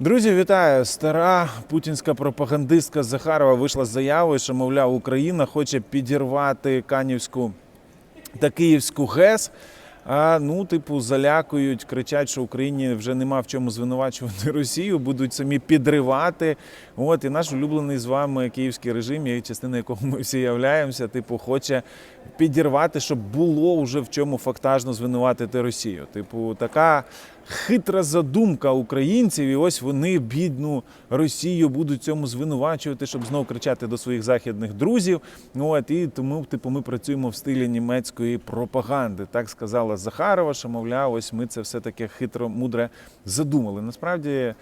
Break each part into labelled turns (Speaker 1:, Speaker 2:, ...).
Speaker 1: Друзі, вітаю! Стара путінська пропагандистка Захарова вийшла з заявою, що, мовляв, Україна хоче підірвати Канівську та Київську ГЕС. А ну, типу, залякують, кричать, що Україні вже нема в чому звинувачувати Росію, будуть самі підривати. От і наш улюблений з вами київський режим, є частина якого ми всі являємося, типу, хоче підірвати, щоб було вже в чому фактажно звинуватити Росію. Типу, така хитра задумка українців, і ось вони бідну Росію будуть цьому звинувачувати, щоб знову кричати до своїх західних друзів. Ну от і тому, типу, ми працюємо в стилі німецької пропаганди. Так сказала Захарова, що мовляв, ось ми це все таке хитро мудре задумали. Насправді.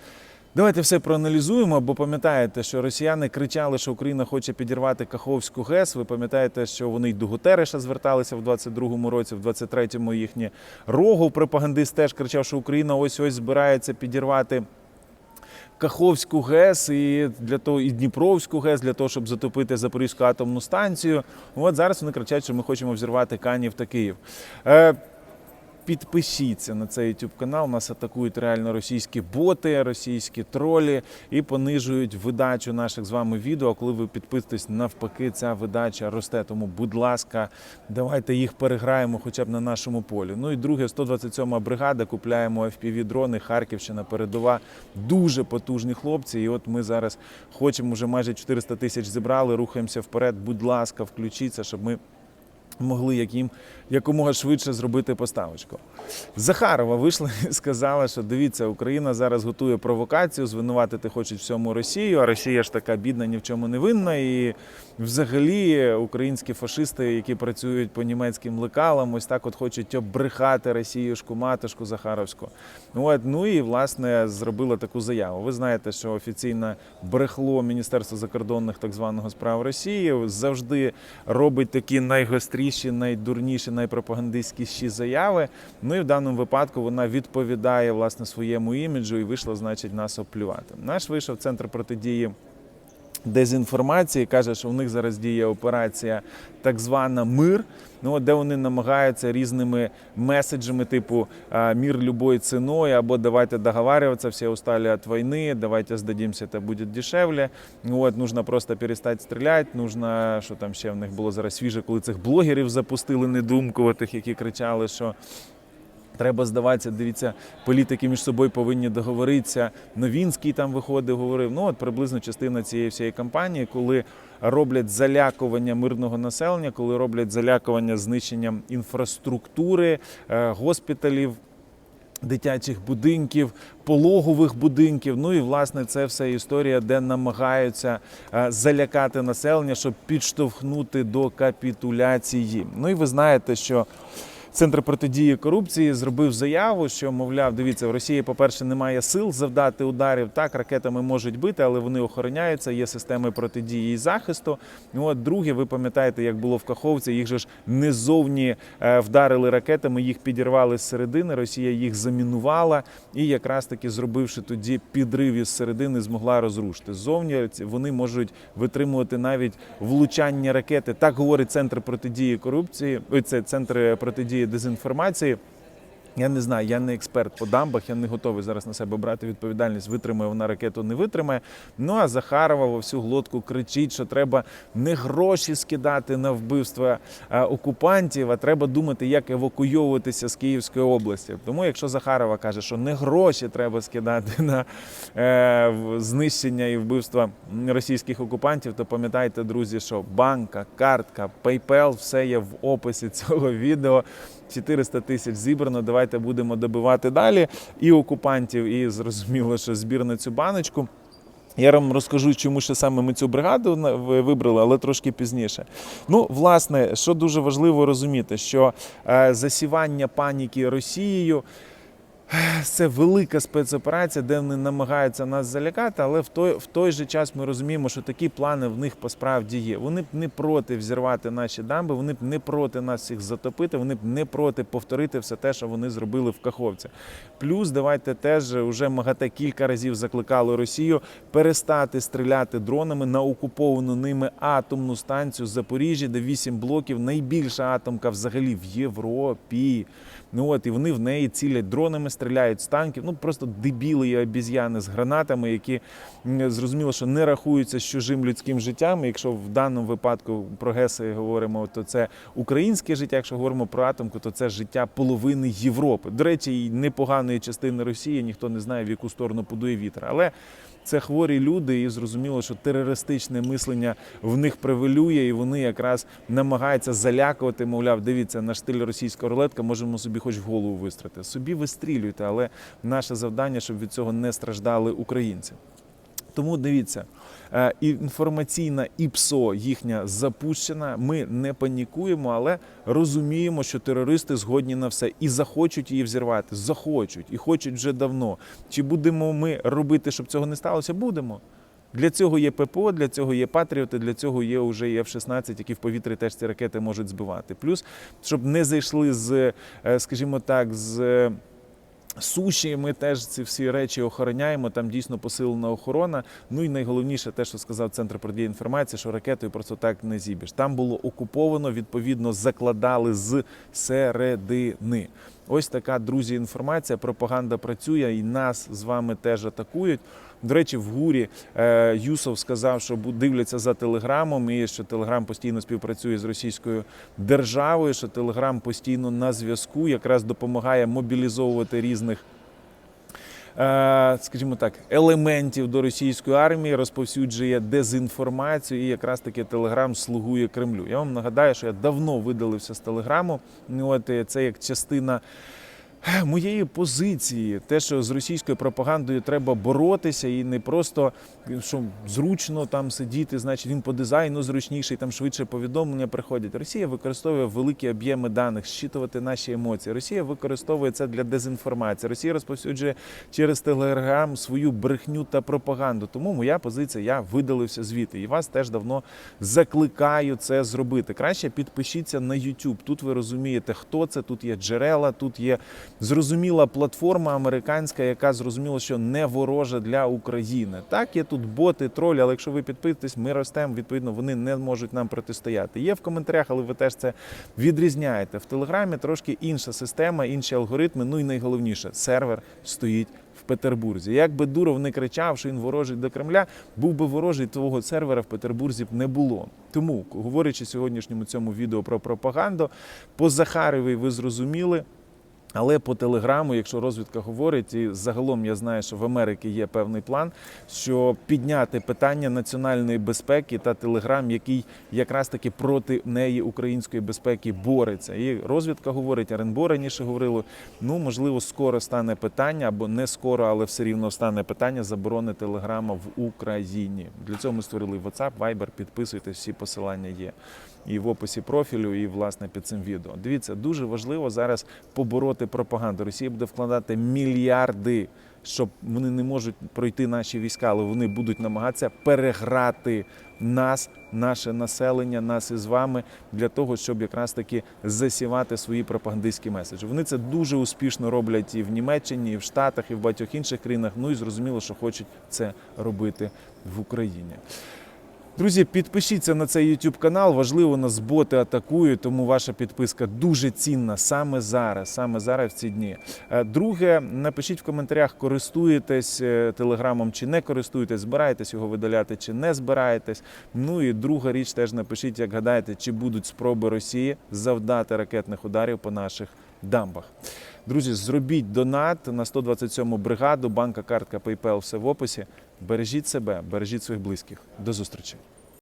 Speaker 1: Давайте все проаналізуємо, бо пам'ятаєте, що росіяни кричали, що Україна хоче підірвати Каховську ГЕС. Ви пам'ятаєте, що вони й до Гутереша зверталися в 22-му році, в 23-му їхнє Рогов, пропагандист, теж кричав, що Україна ось ось збирається підірвати. Каховську ГЕС і для того і Дніпровську ГЕС для того, щоб затопити Запорізьку атомну станцію. От зараз вони кричать, що ми хочемо взірвати Канів та Київ. Підпишіться на цей YouTube канал. Нас атакують реально російські боти, російські тролі і понижують видачу наших з вами відео. Коли ви підписуєтесь, навпаки, ця видача росте. Тому, будь ласка, давайте їх переграємо хоча б на нашому полі. Ну і друге, 127-ма бригада. Купляємо fpv дрони Харківщина, передова. Дуже потужні хлопці. І от ми зараз хочемо вже майже 400 тисяч зібрали. Рухаємося вперед. Будь ласка, включіться, щоб ми могли як їм якомога швидше зробити поставочку. Захарова вийшла і сказала, що дивіться, Україна зараз готує провокацію, звинуватити хочуть всьому Росію, а Росія ж така бідна, ні в чому не винна. І взагалі українські фашисти, які працюють по німецьким лекалам, ось так от хочуть обрехати Росіюшку, матушку Захаровську. От, ну і власне зробила таку заяву. Ви знаєте, що офіційне брехло Міністерства закордонних так званого справ Росії завжди робить такі найгостріші, найдурніші, найпропагандистськіші заяви. Ну і в даному випадку вона відповідає власне своєму іміджу і вийшла, значить, нас оплювати. Наш вийшов центр протидії. Дезінформації каже, що в них зараз діє операція так звана мир. Ну де вони намагаються різними меседжами, типу мір любою ціною, або давайте договарюватися, всі устали від війни, давайте здадимося, це буде дешевле. Ну от нужно просто перестати стріляти. Нужно, що там ще в них було зараз свіже, коли цих блогерів запустили недумкуватих, які кричали, що. Треба здаватися, дивіться, політики між собою повинні договоритися. Новінський там виходив, говорив. Ну от приблизно частина цієї всієї кампанії, коли роблять залякування мирного населення, коли роблять залякування знищенням інфраструктури, е, госпіталів. Дитячих будинків, пологових будинків. Ну і власне це все історія, де намагаються е, залякати населення, щоб підштовхнути до капітуляції. Ну і ви знаєте, що Центр протидії корупції зробив заяву, що мовляв, дивіться, в Росії, по-перше, немає сил завдати ударів. Так, ракетами можуть бити, але вони охороняються. Є системи протидії і захисту. Ну, от друге, ви пам'ятаєте, як було в Каховці, їх же ж не зовні е, вдарили ракетами, їх підірвали з середини. Росія їх замінувала і якраз таки зробивши тоді підрив із середини, змогла розрушити. Ззовні вони можуть витримувати навіть влучання ракети. Так говорить центр протидії корупції. ой, Це центр протидії дезінформації. Я не знаю, я не експерт по дамбах, я не готовий зараз на себе брати відповідальність, витримає вона ракету, не витримає. Ну а Захарова во всю глотку кричить, що треба не гроші скидати на вбивства окупантів, а треба думати, як евакуйовуватися з Київської області. Тому, якщо Захарова каже, що не гроші треба скидати на е, знищення і вбивства російських окупантів, то пам'ятайте, друзі, що банка, картка, PayPal, все є в описі цього відео. 400 тисяч зібрано. Давайте будемо добивати далі і окупантів, і зрозуміло, що збір на цю баночку. Я вам розкажу, чому ще саме ми цю бригаду вибрали, але трошки пізніше. Ну, власне, що дуже важливо розуміти, що е, засівання паніки Росією. Це велика спецоперація, де вони намагаються нас залякати, але в той, в той же час ми розуміємо, що такі плани в них по справді є. Вони б не проти взірвати наші дамби, вони б не проти нас всіх затопити, вони б не проти повторити все те, що вони зробили в Каховці. Плюс давайте теж уже МАГАТЕ кілька разів закликали Росію перестати стріляти дронами на окуповану ними атомну станцію Запоріжжя, де 8 блоків, найбільша атомка взагалі в Європі. Ну от і вони в неї цілять дронами, стріляють з танків. Ну просто дебіли і обіз'яни з гранатами, які зрозуміло, що не рахуються з чужим людським життям. І Якщо в даному випадку про ГЕСи говоримо, то це українське життя. Якщо говоримо про атомку, то це життя половини Європи. До речі, і непоганої частини Росії ніхто не знає, в яку сторону подує вітер. Але це хворі люди, і зрозуміло, що терористичне мислення в них привилює, і вони якраз намагаються залякувати. Мовляв, дивіться, наш стиль російська рулетка, можемо собі хоч в голову вистрати. Собі вистрілюйте, але наше завдання, щоб від цього не страждали українці. Тому дивіться, е, інформаційна ІПСО їхня запущена. Ми не панікуємо, але розуміємо, що терористи згодні на все і захочуть її взірвати. Захочуть і хочуть вже давно. Чи будемо ми робити, щоб цього не сталося? Будемо. Для цього є ППО, для цього є Патріоти, для цього є вже і F-16, які в повітрі теж ці ракети можуть збивати. Плюс, щоб не зайшли з, е, скажімо так, з. Суші, ми теж ці всі речі охороняємо. Там дійсно посилена охорона. Ну і найголовніше, те, що сказав центр протидії інформації, що ракетою просто так не зіб'єш. Там було окуповано, відповідно, закладали з середини. Ось така друзі інформація. Пропаганда працює і нас з вами теж атакують. До речі, в гурі е, Юсов сказав, що дивляться за телеграмом, і що Телеграм постійно співпрацює з російською державою, що Телеграм постійно на зв'язку, якраз допомагає мобілізовувати різних. Е, Скажімо так, елементів до російської армії розповсюджує дезінформацію, і якраз таки Телеграм слугує Кремлю. Я вам нагадаю, що я давно видалився з Телеграму. От це як частина моєї позиції, те, що з російською пропагандою треба боротися, і не просто що зручно там сидіти, значить він по дизайну зручніший, там швидше повідомлення приходять. Росія використовує великі об'єми даних, щитувати наші емоції. Росія використовує це для дезінформації. Росія розповсюджує через телеграм свою брехню та пропаганду. Тому моя позиція, я видалився звідти. І вас теж давно закликаю це зробити. Краще підпишіться на YouTube. Тут ви розумієте, хто це. Тут є джерела, тут є зрозуміла платформа американська, яка зрозуміла, що не ворожа для України. Так, є тут боти, тролі, але якщо ви підписуєтесь, ми ростемо. Відповідно, вони не можуть нам протистояти. Є в коментарях, але ви теж це відрізняєте. В Телеграмі трошки інша система, інші алгоритми. Ну і найголовніше, сервер стоїть. В Петербурзі. Як би Дуров не кричав, що він ворожий до Кремля, був би ворожий, того сервера в Петербурзі б не було. Тому, говорячи сьогоднішньому цьому відео про пропаганду, по Захаровій ви зрозуміли. Але по телеграму, якщо розвідка говорить, і загалом я знаю, що в Америці є певний план, що підняти питання національної безпеки та телеграм, який якраз таки проти неї української безпеки бореться. І розвідка говорить, РНБО раніше говорило, ну можливо, скоро стане питання, або не скоро, але все рівно стане питання заборони телеграма в Україні. Для цього ми створили WhatsApp, Viber, підписуйтесь, всі посилання є. І в описі профілю, і власне під цим відео. Дивіться, дуже важливо зараз побороти пропаганду. Росія буде вкладати мільярди, щоб вони не можуть пройти наші війська, але вони будуть намагатися переграти нас, наше населення, нас із вами для того, щоб якраз таки засівати свої пропагандистські меседжі. Вони це дуже успішно роблять і в Німеччині, і в Штатах, і в багатьох інших країнах. Ну і зрозуміло, що хочуть це робити в Україні. Друзі, підпишіться на цей YouTube канал. Важливо, нас боти атакують, тому ваша підписка дуже цінна саме зараз, саме зараз в ці дні. Е, Друге, напишіть в коментарях, користуєтесь е, телеграмом чи не користуєтесь, збираєтесь його видаляти чи не збираєтесь. Ну і друга річ, теж напишіть, як гадаєте, чи будуть спроби Росії завдати ракетних ударів по наших дамбах. Друзі, зробіть донат на 127-му бригаду, банка, картка, PayPal, все в описі. Бережіть себе, бережіть своїх близьких. До зустрічі.